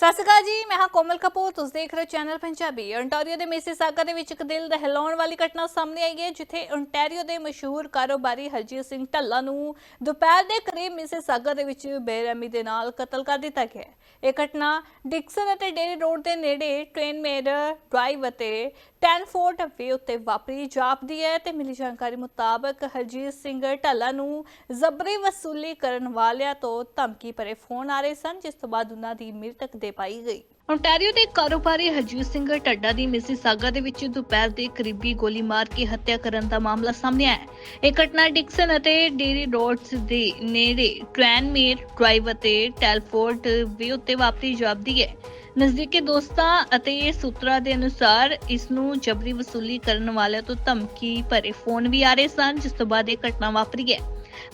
ਸਤਿ ਸ਼੍ਰੀ ਅਕਾਲ ਜੀ, ਮੈਂ ਹਾਂ ਕੋਮਲ ਕਪੂਰ। ਤੁਸੀਂ ਦੇਖ ਰਹੇ ਹੋ ਚੈਨਲ ਪੰਜਾਬੀ। ontario ਦੇ ਮਿਸੀਸਾਗਾ ਦੇ ਵਿੱਚ ਇੱਕ ਦਿਲ ਦਹਿਲਾਉਣ ਵਾਲੀ ਘਟਨਾ ਸਾਹਮਣੇ ਆਈ ਹੈ, ਜਿੱਥੇ ontario ਦੇ ਮਸ਼ਹੂਰ ਕਾਰੋਬਾਰੀ ਹਰਜੀਤ ਸਿੰਘ ਢੱਲਾ ਨੂੰ ਦੁਪਹਿਰ ਦੇ ਕਰੀਬ ਮਿਸੀਸਾਗਾ ਦੇ ਵਿੱਚ ਬੇਰਹਿਮੀ ਦੇ ਨਾਲ ਕਤਲ ਕਰ ਦਿੱਤਾ ਗਿਆ ਇਹ ਘਟਨਾ ਡਿਕਸਨ ਅਤੇ ਡੇਰੀ ਰੋਡ ਦੇ ਨੇੜੇ ਟ੍ਰੇਨ ਮੇਰ ਡਰਾਈਵ ਅਤੇ ਟੈਨਫੋਰਟ ਵੇ ਉੱਤੇ ਵਾਪਰੀ ਜਾਪਦੀ ਹੈ ਤੇ ਮਿਲੀ ਜਾਣਕਾਰੀ ਮੁਤਾਬਕ ਹਰਜੀਤ ਸਿੰਘ ਢੱਲਾ ਨੂੰ ਜ਼ਬਰੀ ਵਸੂਲੀ ਕਰਨ ਵਾਲਿਆਂ ਤੋਂ ਧਮਕੀ ਭਰੇ ਫੋਨ ਆ ਰਹੇ ਸਨ, ਜਿਸ ਤੋਂ ਬਾਅਦ ਉਹਨਾਂ ਦੀ ਮ੍ਰਿਤਕ ਦੇ ਪਾਈ ਗਈ ontario ਦੇ ਕਾਰੋਬਾਰੀ ਹਰਜੀਤ ਸਿੰਘ ਢੱਡਾ ਦੀ ਮਿਸੀਸਾਗਾ ਦੇ ਵਿੱਚ ਦੁਪਹਿਰ ਦੇ ਕਰੀਬੀ ਗੋਲੀ ਮਾਰ ਕੇ ਹੱਤਿਆ ਕਰਨ ਦਾ ਮਾਮਲਾ ਸਾਹਮਣੇ ਆਇਆ ਹੈ। ਇਹ ਘਟਨਾ ਡਿਕਸਨ ਅਤੇ ਡੇਰੀ ਰੋਡਸ ਦੇ ਨੇੜੇ ਟ੍ਰੈਨਮੇਰ ਡਰਾਈਵ ਅਤੇ ਟੈਲਫੋਰਡ ਵੇ ਉੱਤੇ ਵਾਪਰੀ ਜਾਪਦੀ ਹੈ ਨਜ਼ਦੀਕੀ ਦੋਸਤਾਂ ਅਤੇ ਸੂਤਰਾਂ ਦੇ ਅਨੁਸਾਰ ਇਸ ਨੂੰ ਜਬਰੀ ਵਸੂਲੀ ਕਰਨ ਵਾਲਿਆਂ ਤੋਂ ਧਮਕੀ ਭਰੇ ਫੋਨ ਵੀ ਆ ਰਹੇ ਸਨ, ਜਿਸ ਤੋਂ ਬਾਅਦ ਇਹ ਘਟਨਾ ਵਾਪਰੀ ਹੈ।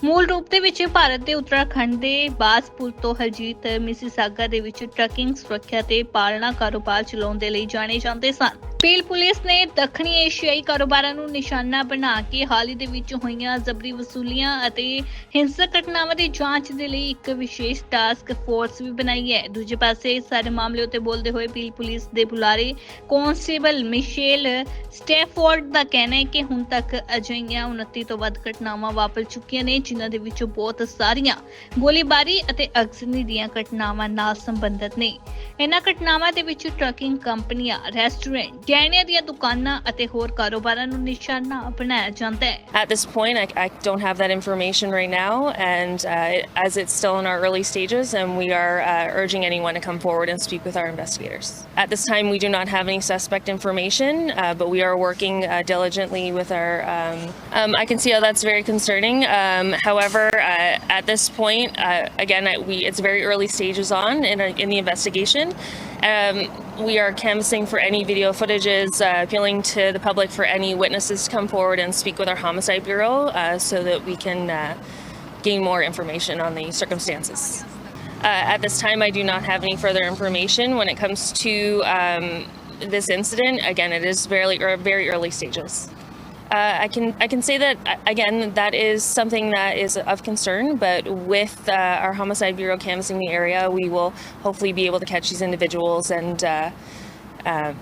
ਮੂਲ ਰੂਪ ਦੇ ਵਿੱਚ ਭਾਰਤ ਦੇ ਉੱਤਰਾਖੰਡ ਦੇ ਬਾਸਪੁਰ ਤੋਂ ਹਰਜੀਤ ਮਿਸੀਸਾਗਾ ਦੇ ਵਿੱਚ ਟਰੱਕਿੰਗ ਸੁਰੱਖਿਆ ਤੇ ਪਾਲਣਾ ਕਾਰੋਬਾਰ ਚਲਾਉਣ ਦੇ ਲਈ ਜਾਣੇ ਜਾਂਦੇ ਸਨ। ਪੀਲ ਪੁਲਿਸ ਨੇ ਦੱਖਣੀ ਏਸ਼ੀਆਈ ਕਾਰੋਬਾਰਾਂ ਨੂੰ ਨਿਸ਼ਾਨਾ ਬਣਾ ਕੇ ਹਾਲ ਹੀ ਦੇ ਵਿੱਚ ਹੋਈਆਂ ਜ਼ਬਰੀ ਵਸੂਲੀਆਂ ਅਤੇ ਹਿੰਸਕ ਘਟਨਾਵਾਂ ਦੀ ਜਾਂਚ ਦੇ ਲਈ ਇੱਕ ਵਿਸ਼ੇਸ਼ ਟਾਸਕ ਫੋਰਸ ਵੀ ਬਣਾਈ ਹੈ। ਦੂਜੇ ਪਾਸੇ ਇਸ ਸਾਰੇ ਮਾਮਲੇ ਉੱਤੇ ਬੋਲਦੇ ਹੋਏ ਪੀਲ ਪੁਲਿਸ ਦੇ ਬੁਲਾਰੇ ਕੌਂਸਟੇਬਲ ਮਿਸ਼ੇਲ ਸਟੈਫੋਰਡ ਦਾ ਕਹਿਣਾ ਹੈ ਕਿ ਹੁਣ ਤੱਕ ਅਜਿਹੀਆਂ 29 ਤੋਂ ਵੱਧ ਘਟਨਾਵਾਂ ਵਾਪਰ ਚੁੱਕੀਆਂ ਨੇ, ਜਿਨ੍ਹਾਂ ਦੇ ਵਿੱਚੋਂ ਬਹੁਤ ਸਾਰੀਆਂ ਗੋਲੀਬਾਰੀ ਅਤੇ ਅਗਜ਼ਨੀ ਦੀਆਂ ਘਟਨਾਵਾਂ ਨਾਲ ਸੰਬੰਧਿਤ ਨੇ। ਇਹਨਾਂ ਘਟਨਾਵਾਂ ਦੇ ਵਿੱਚ ਟਰੱਕਿੰਗ ਕੰਪਨੀਆਂ ਰੈਸਟੋਰੈਂਟ ਗਹਿਣਿਆਂ ਦੀਆਂ ਦੁਕਾਨਾਂ ਅਤੇ ਹੋਰ ਕਾਰੋਬਾਰਾਂ ਨੂੰ ਨਿਸ਼ਾਨਾ ਬਣਾਇਆ ਜਾਂਦਾ ਹੈ At this point, I, I don't have that information right now, and uh, as it's still in our early stages, and we are uh, urging anyone to come forward and speak with our investigators. At this time, we do not have any suspect information, uh, but we are working uh, diligently with our. Um, um, I can see how that's very concerning. Um, however, uh, at this point, uh, again, I- we it's very early stages on in, in the investigation. Um, we are canvassing for any video footages, uh, appealing to the public for any witnesses to come forward and speak with our homicide bureau uh, so that we can uh, gain more information on the circumstances. Uh, at this time, I do not have any further information when it comes to um, this incident. Again, it is very, er, very early stages. Uh, I can I can say that uh, again that is something that is of concern, but with uh, our homicide bureau canvassing the area, we will hopefully be able to catch these individuals and uh, uh,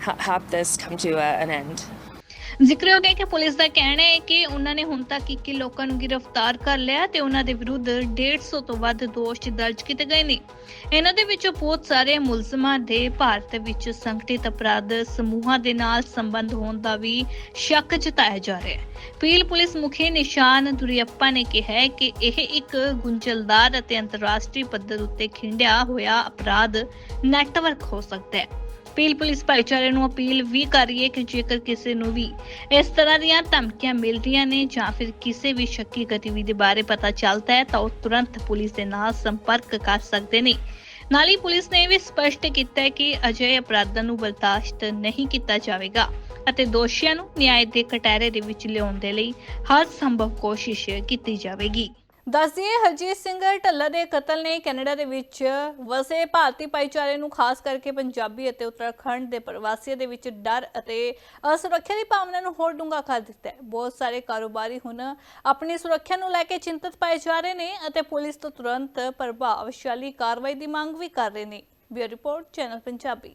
ha- have this come to a, an end. ਜ਼ਿਕਰਯੋਗ ਹੈ ਕਿ police ਦਾ ਕਹਿਣਾ ਹੈ ਕਿ ਉਹਨਾਂ ਨੇ ਹੁਣ ਤੱਕ 21 ਲੋਕਾਂ ਨੂੰ ਗ੍ਰਿਫਤਾਰ ਕਰ ਲਿਆ ਤੇ ਉਹਨਾਂ ਦੇ ਵਿਰੁੱਧ 150 ਤੋਂ ਵੱਧ ਦੋਸ਼ ਦਰਜ ਕੀਤੇ ਗਏ ਨੇ। ਇਹਨਾਂ ਦੇ ਵਿੱਚੋਂ ਬਹੁਤ ਸਾਰੇ ਮੁਲਜ਼ਮਾਂ ਦੇ ਭਾਰਤ ਵਿੱਚ ਸੰਗਠਿਤ ਅਪਰਾਧ ਸਮੂਹਾਂ ਦੇ ਨਾਲ ਸੰਬੰਧ ਹੋਣ ਦਾ ਵੀ ਸ਼ੱਕ ਜਤਾਇਆ ਜਾ ਰਿਹਾ ਹੈ। ਪੀਲ ਪੁਲਿਸ ਮੁਖੀ ਨਿਸ਼ਾਨ ਦੁਰੀਅੱਪਾ ਨੇ ਕਿਹਾ ਕਿ ਇਹ ਇੱਕ ਗੁੰਝਲਦਾਰ ਅਤੇ ਅੰਤਰਰਾਸ਼ਟਰੀ ਪੱਧਰ ਉੱਤੇ ਖਿੰਡਿਆ ਹੋਇਆ ਅਪਰਾਧ ਨੈਟਵਰਕ ਹੋ ਸਕਦਾ ਹੈ। ਪੀਲ ਪੁਲਿਸ ਭਾਈਚਾਰੇ ਨੂੰ ਅਪੀਲ ਵੀ ਕਰ ਰਹੀ ਹੈ ਕਿ ਜੇਕਰ ਕਿਸੇ ਨੂੰ ਵੀ ਇਸ ਤਰ੍ਹਾਂ ਦੀਆਂ ਧਮਕੀਆਂ ਮਿਲਦੀਆਂ ਨੇ ਜਾਂ ਫਿਰ ਕਿਸੇ ਵੀ ਸ਼ੱਕੀ ਗਤੀਵਿਧੀ ਬਾਰੇ ਪਤਾ ਚੱਲਦਾ ਹੈ, ਤਾਂ ਉਹ ਤੁਰੰਤ ਪੁਲਿਸ ਦੇ ਨਾਲ ਸੰਪਰਕ ਕਰ ਸਕਦੇ ਨੇ। ਨਾਲ ਹੀ ਪੁਲਿਸ ਨੇ ਇਹ ਵੀ ਸਪਸ਼ਟ ਕੀਤਾ ਹੈ ਕਿ ਅਜਿਹੇ ਅਪਰਾਧਾਂ ਨੂੰ ਬਰਦਾਸ਼ਤ ਨਹੀਂ ਕੀਤਾ ਜਾਵੇਗਾ ਅਤੇ ਦੋਸ਼ੀਆਂ ਨੂੰ ਨਿਆਂ ਦੇ ਕਟਹਿਰੇ ਦੇ ਵਿੱਚ ਲਿਆਉਣ ਦੇ ਲਈ ਹਰ ਸੰਭਵ ਕੋਸ਼ਿਸ਼ ਕੀਤੀ ਜਾਵੇਗੀ। ਦੱਸਦੀਏ, ਹਰਜੀਤ ਸਿੰਘ ਢੱਲਾ ਦੇ ਕਤਲ ਨੇ ਕੈਨੇਡਾ ਦੇ ਵਿੱਚ ਵਸੇ ਭਾਰਤੀ ਭਾਈਚਾਰੇ ਨੂੰ ਖਾਸ ਕਰਕੇ ਪੰਜਾਬੀ ਅਤੇ ਉੱਤਰਾਖੰਡ ਦੇ ਪ੍ਰਵਾਸੀਆਂ ਦੇ ਵਿੱਚ ਡਰ ਅਤੇ ਅਸੁਰੱਖਿਆ ਦੀ ਭਾਵਨਾ ਨੂੰ ਹੋਰ ਡੂੰਘਾ ਕਰ ਦਿੱਤਾ ਹੈ। ਬਹੁਤ ਸਾਰੇ ਕਾਰੋਬਾਰੀ ਹੁਣ ਆਪਣੀ ਸੁਰੱਖਿਆ ਨੂੰ ਲੈ ਕੇ ਚਿੰਤਤ ਪਾਏ ਜਾ ਰਹੇ ਨੇ ਅਤੇ ਪੁਲਿਸ ਤੋਂ ਤੁਰੰਤ ਪ੍ਰਭਾਵਸ਼ਾਲੀ ਕਾਰਵਾਈ ਦੀ ਮੰਗ ਵੀ ਕਰ ਰਹੇ ਨੇ। Bureau report, channel Punjabi.